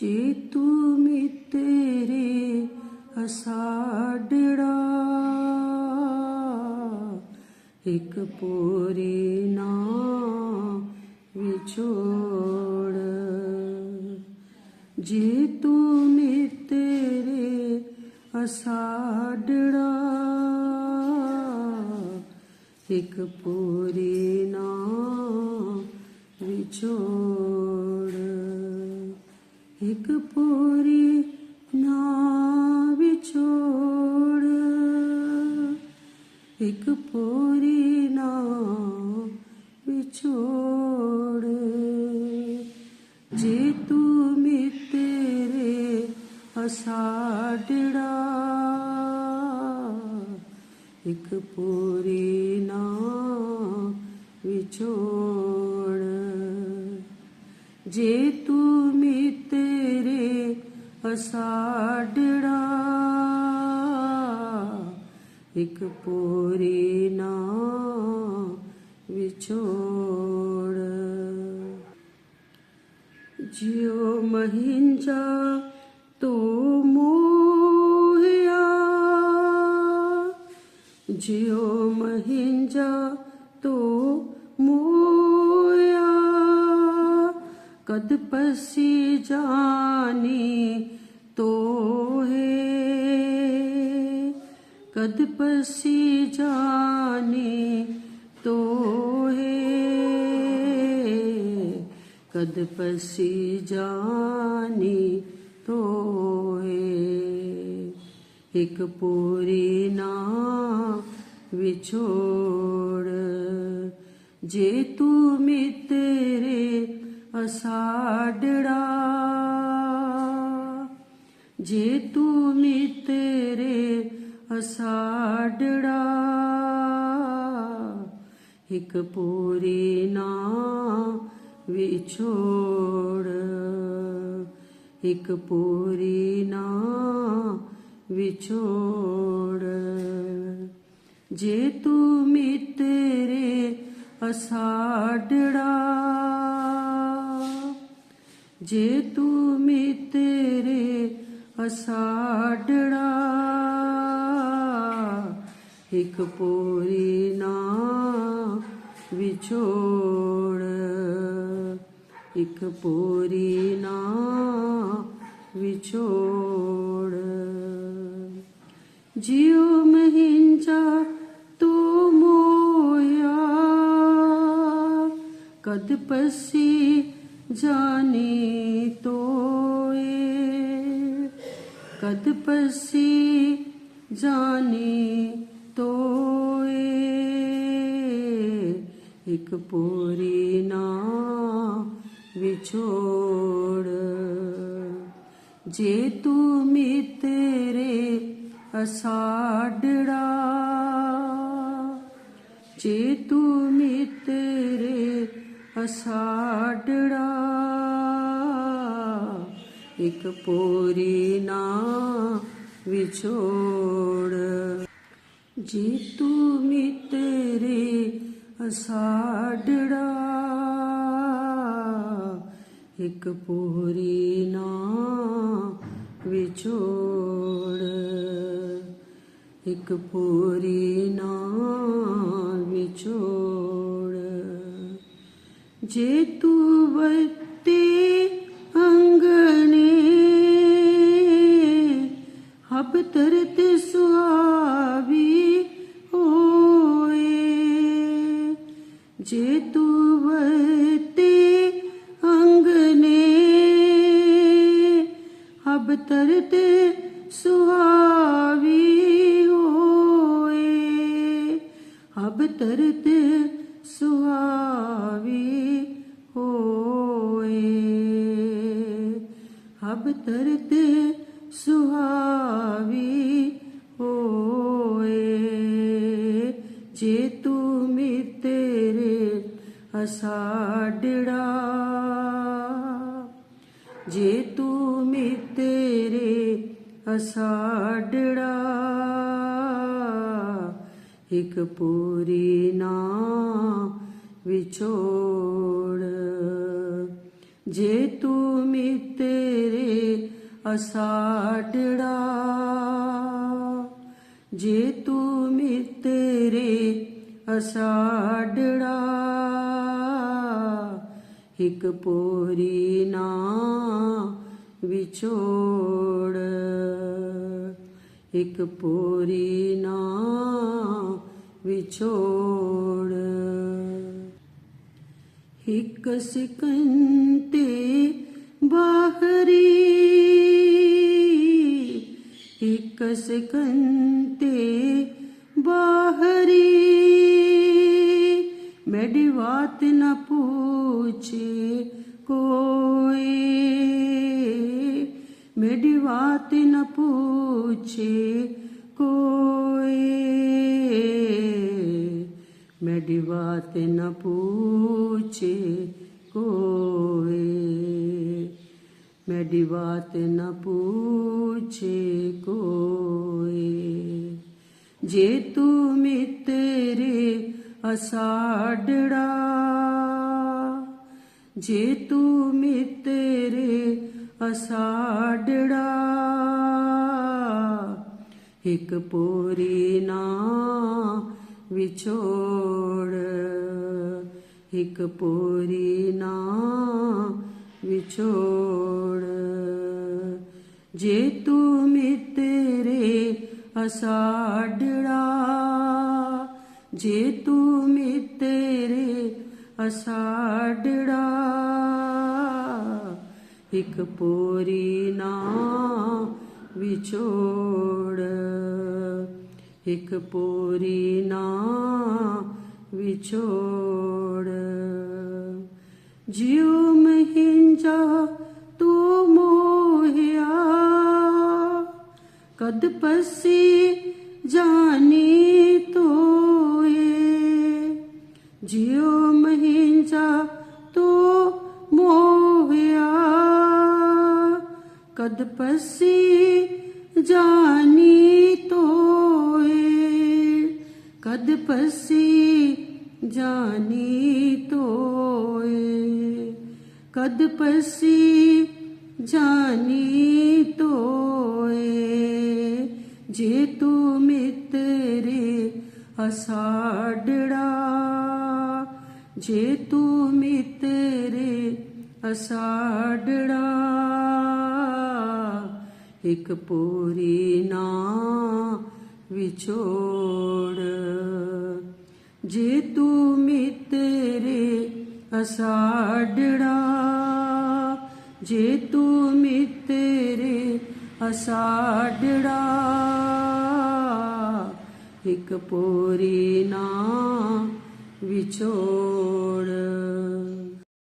ਜੇ ਤੂੰ ਮੀ ਤੇਰੇ ਅਸਾਡੜਾ ਇੱਕ ਪੂਰੀ ਨਾ ਵਿਛੋੜ। ਜੇ ਤੂੰ ਮੀ ਤੇਰੇ ਅਸਾਡੜਾ ਇੱਕ ਪੂਰੀ ਨਾ ਵਿਛੋੜ। ਇੱਕ ਪੂਰੀ ਨਾ ਵਿਛੋੜ। ਇੱਕ ਪੂਰੀ ਨਾ ਵਿਛੋੜ। ਜੇ ਤੂੰ ਮੀ ਤੇਰੇ ਅਸਾਡੜਾ ਇੱਕ ਪੂਰੀ ਨਾ ਵਿਛੋੜ। ਜੇ ਤੂੰ ਮੀ ਅਸਾਡੜਾ ਇੱਕ ਪੂਰੀ ਨਾ ਵਿਛੋੜ। ਜਿਉ ਮਹਿੰਜਾ ਤੋ ਮੋਹਿਆ। ਜਿਉ ਮਹਿੰਜਾ ਤੋ ਮੋਇਆ ਕਦ ਪਸੀ ਤੋਹੇ ਕਦ ਪਸੀ ਜਾਨੀ ਤੋਹੇ। ਕਦ ਪਸੀ ਜਾਨੀ ਤੋਏ ਇੱਕ ਪੂਰੀ ਨਾ ਵਿਛੋੜ। ਜੇ ਤੂੰ ਮੀ ਤੇਰੇ ਅਸਾਡੜਾ ਜੇ ਤੂੰ ਮੀ ਤੇਰੇ ਅਸਾਡੜਾ ਇੱਕ ਪੂਰੀ ਨਾ ਵਿਛੋੜ ਇੱਕ ਪੂਰੀ ਨਾ ਵਿਛੋੜ ਜੇ ਤੂੰ ਮੀ ਤੇਰੇ ਅਸਾਡੜਾ ਜੇ ਤੂੰ ਮੀ ਤੇਰੇ ਅਸਾਡੜਾ ਇੱਕ ਪੂਰੀ ਨਾ ਵਿਛੋੜ। ਇੱਕ ਪੂਰੀ ਨਾ ਵਿਛੋੜ। ਜਿਉ ਮਹਿੰਜਾ ਤੂੰ ਮੋਇਆ ਕਦ ਪਸੀ ਜਾਣੀ ਤੋਏ ਕਦ ਪਸੀ ਜਾਣੀ ਤੋਏ, ਇੱਕ ਪੂਰੀ ਨਾ ਵਿਛੋੜ। ਜੇ ਤੂੰ ਮੀ ਤੇਰੇ ਅਸਾਡੜਾ ਜੇ ਤੂੰ ਮੀ ਤੇਰੇ ਅਸਾਡੜਾ ਇੱਕ ਪੂਰੀ ਨਾ ਵਿਛੋੜ। ਜੇ ਤੂੰ ਮੀ ਤੇਰੇ ਅਸਾਡੜਾ ਇੱਕ ਪੂਰੀ ਨਾ ਵਿਛੋੜ। ਇੱਕ ਪੂਰੀ ਨਾ ਵਿਛੋੜ। ਜੇ ਤੂੰ ਵਤੇ ਹਬ ਤਰਤ ਸੁਆਵੀ ਹੋਏ। ਜੇ ਤੂੰ ਵਤੇ ਅੰਗਨੇ ਹਬ ਤਰਤ ਸੁਹਾਵੀ ਹੋਏ। ਹਬ ਤਰਤ ਸੁਹਾਵੀ ਹੋਏ। ਹਬ ਤਰਤ ਸੁਹਾਵੀ ਹੋਏ। ਜੇ ਤੂੰ ਮੀ ਤੇਰੇ ਅਸਾਡੜਾ ਜੇ ਤੂੰ ਮੀ ਤੇਰੇ ਅਸਾਡੜਾ ਇੱਕ ਪੂਰੀ ਨਾ ਵਿਛੋੜ। ਜੇ ਤੂੰ ਮੀ ਤੇਰੇ ਅਸਾਡੜਾ ਜੇ ਤੂੰ ਮਿੱਤਰੇ ਅਸਾਡੜਾ ਇਕ ਪੋਰੀ ਨਾ ਵਿਛੋੜ। ਇਕ ਪੋਰੀ ਨਾ ਵਿਛੋੜ। ਇਕ ਸਿਕੰਤੇ ਬਾਹਰੀ ਇਕ ਸਿਕੰਤੇ ਬਾਹਰੀ। ਮੇਰੀ ਬਾਤ ਨਾ ਪੁੱਛੇ ਕੋਈ। ਮੇਰੀ ਬਾਤ ਨਾ ਪੁੱਛੇ ਕੋਈ। ਮੇਰੀ ਬਾਤ ਨਾ ਪੁੱਛੇ ਕੋਈ ਮੇਰੀ ਬਾਤ ਨਾ ਪੁੱਛੇ ਕੋਈ ਜੇ ਤੂੰ ਮਿੱਤਰੇ ਅਸਾਡੜਾ ਜੇ ਤੂੰ ਮਿੱਤਰੇ ਪੋਰੀ ਨਾ ਵਿਛੋੜ, ਇੱਕ ਪੋਰੀ ਨਾ ਵਿਛੋੜ। ਜੇ ਤੂੰ ਮਿੱਤਰੇ ਅਸਾਡੜਾ ਜੇ ਤੂੰ ਮਿੱਤਰੇ ਅਸਾਡੜਾ ਇਕ ਪੋਰੀ ਨਾ ਵਿਛੋੜ। ਇਕ ਪੋਰੀ ਨਾ ਵਿਛੋੜ। ਜਿਉ ਕਦ ਪਸੀ ਜਾਨੀ ਤੋਏ। ਜਿਉ ਮਹਿੰਜਾ ਤੂੰ ਮੋਹਿਆ, ਕਦ ਪਸੀ ਜਾਨੀ ਤੋਏ। ਕਦ ਪਸੀ ਜਾਨੀ ਤੋਏ। ਕਦ ਪਸੀ ਜਾਨੀ ਤੋਏ। ਜੇ ਤੂੰ ਮਿੱਤਰੇ ਅਸਾਡੜਾ ਜੇ ਤੂੰ ਮਿੱਤਰੇ ਅਸਾਡੜਾ ਇੱਕ ਪੂਰੀ ਨਾ ਵਿਛੋੜ। ਜੇ ਤੂੰ ਮਿੱਤਰੇ ਅਸਾਡੜਾ ਜੇ ਤੂੰ ਮਿੱਤਰੇ ਅਸਾਡੜਾ ਇੱਕ ਪੂਰੀ ਨਾ ਵਿਛੋੜ।